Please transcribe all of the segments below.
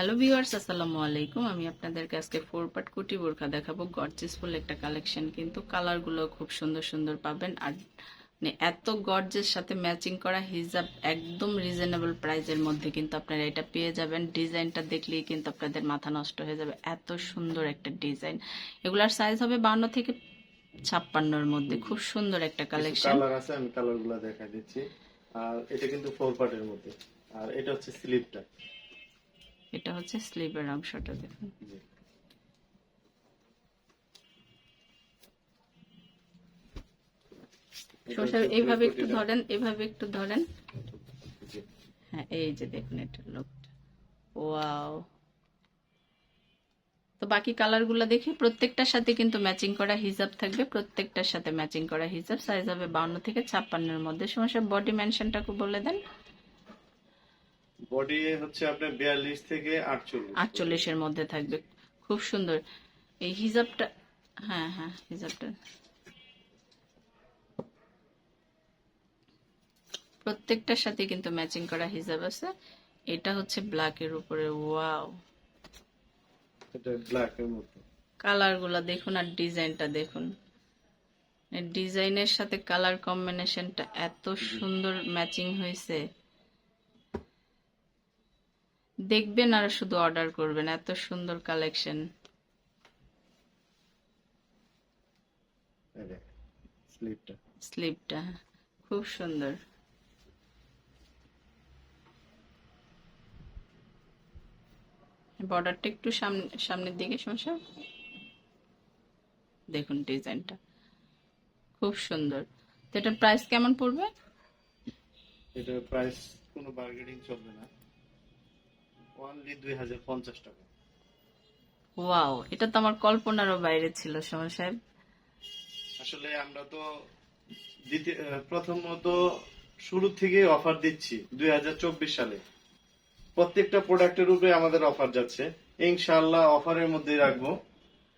Hello viewers আসসালামু আলাইকুম। আমি আপনাদেরকে আজকে ফোর পার্ট কুটি বোরখা দেখাবো। গর্জেস ফুল একটা কালেকশন কিন্তু কালারগুলো খুব সুন্দর সুন্দর পাবেন। আর মানে এত গর্জের সাথে ম্যাচিং করা হিজাব একদম রিজনেবল প্রাইজের মধ্যে কিন্তু আপনারা এটা পেয়ে যাবেন। ডিজাইনটা দেখলেই কিন্তু আপনাদের মাথা নষ্ট হয়ে যাবে। এত সুন্দর একটা ডিজাইন এগুলার সাইজ হবে বান্ন থেকে ছাপ্পান্নর মধ্যে। খুব সুন্দর একটা কালেকশন কালার আছে আমি কালারগুলা দেখা দিচ্ছি। আর এটা কিন্তু ফোর পার্টের মধ্যে। আর এটা হচ্ছে স্লিপটা এটা হচ্ছে স্লিভের অংশটা দেখুন। এইভাবে একটু ধরেন এইভাবে একটু ধরেন। হ্যাঁ এই যে দেখুন এটা লোকটা ওয়াও তো বাকি কালারগুলো দেখি প্রত্যেকটার সাথে কিন্তু ম্যাচিং করা হিজাব থাকবে। প্রত্যেকটার সাথে ম্যাচিং করা হিজাব সাইজ হবে বাউন্ন থেকে ছাপ্পান্নের মধ্যে। সমস্যা বডি মেনশনটাকে বলে দেন। বডি হচ্ছে আপনার বিয়াল্লিশ থেকে আটচল্লিশ আটচল্লিশের মধ্যে থাকবে। খুব সুন্দর। এই হিজাবটা হ্যাঁ হ্যাঁ হিজাবটা। প্রত্যেকটার সাথে কিন্তু ম্যাচিং করা হিজাব আছে। এটা হচ্ছে উপরে। ওয়াও এটা ব্ল্যাক এর মধ্যে কালারগুলা দেখুন আর ডিজাইনটা দেখুন। ডিজাইনের সাথে কালার কম্বিনেশনটা এত সুন্দর ম্যাচিং হয়েছে। দেখবেন আর শুধু অর্ডার করবেন এত সুন্দর কালেকশন। স্লিপটা। খুব সুন্দর। বর্ডারটা একটু সামনে সামনের দিকে সমস্যা? দেখুন ডিজাইনটা খুব সুন্দর। তো এটার প্রাইস কেমন পড়বে? এটার প্রাইস কোনো বার্গেনিং চলবে না। ওয়ানলি দুই হাজার পঞ্চাশ টাকা। ওয়াও এটা তো আমার কল্পনারও বাইরে ছিল সমর সাহেব। আসলে আমরা তো দ্বিতীয় প্রথমত শুরু থেকে অফার দিচ্ছি দুই হাজার চব্বিশ সালে। প্রত্যেকটা প্রোডাক্টের উপরে আমাদের অফার যাচ্ছে। ইনশাল্লাহ অফারের মধ্যে রাখব।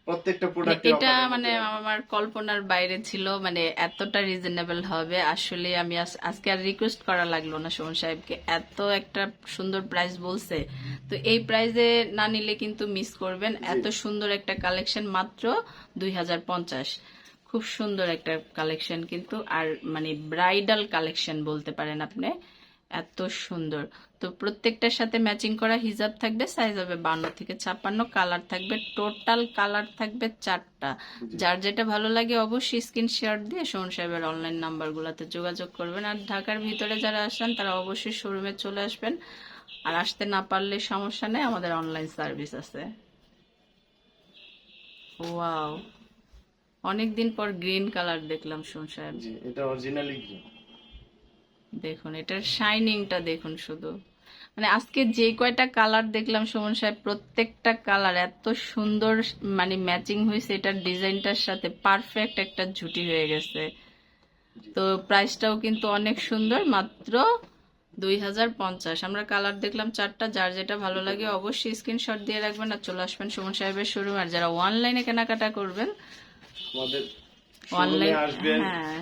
প্রত্যেকটা প্রোডাক্ট এটা মানে আমার কল্পনার বাইরে ছিল মানে এতটা রিজনেবল হবে। আসলে আমি আজকে আর রিকোয়েস্ট করা লাগল না সোমন সাহেবকে। এত একটা সুন্দর প্রাইস বলছে। তো এই প্রাইজে না নিলে কিন্তু মিস করবেন। এত সুন্দর একটা কালেকশন মাত্র দুই হাজার পঞ্চাশ। খুব সুন্দর একটা কালেকশন কিন্তু আর মানে ব্রাইডাল কালেকশন বলতে পারেন আপনি। এত সুন্দর। তো প্রত্যেকটার সাথে ম্যাচিং করা হিজাব থাকবে সাইজ হবে বান্ন থেকে ছাপ্পান্ন কালার থাকবে টোটাল কালার থাকবে চারটা। যার যেটা ভালো লাগে অবশ্যই স্ক্রিন শেয়ার দিয়ে সোহন সাহেবের অনলাইন নাম্বারগুলোতে যোগাযোগ করবেন। আর ঢাকার ভিতরে যারা আসেন তারা অবশ্যই শোরুমে চলে আসবেন। আর আসতে না পারলে সমস্যা নেই আমাদের অনলাইন সার্ভিস আছে। ওয়াও অনেকদিন পর গ্রিন কালার দেখলাম সোহন সাহেব। এটা অরিজিনালি গ্রিন দেখুন এটার শাইনিংটা দেখুন শুধু। মানে আজকে যে কয়টা কালার দেখলাম সুমন সাহেব প্রত্যেকটা কালার এত সুন্দর মানে ম্যাচিং হয়েছে এটার ডিজাইনটার সাথে পারফেক্ট একটা ঝুটি হয়ে গেছে। তো প্রাইসটাও কিন্তু অনেক সুন্দর মাত্র দুই হাজার পঞ্চাশ। আমরা কালার দেখলাম চারটা যার যেটা ভালো লাগে অবশ্যই স্ক্রিনশট দিয়ে রাখবেন আর চলে আসবেন সুমন সাহেবের শোরুম আর যারা অনলাইনে কেনাকাটা করবেন অনলাইন আসবেন। হ্যাঁ।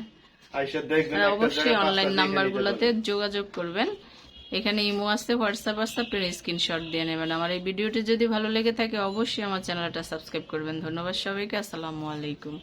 একটা অবশ্যই অনলাইন নাম্বার গুলোতে নাম্বারগুলোতে যোগাযোগ করবেন। এখানে ইমো আছে হোয়াটসঅ্যাপ আসতে আপনার স্ক্রিনশট দিয়ে নেবেন। আমার এই ভিডিওটি যদি ভালো লেগে থাকে অবশ্যই আমার চ্যানেলটা সাবস্ক্রাইব করবেন। ধন্যবাদ সবাইকে আসসালামু আলাইকুম।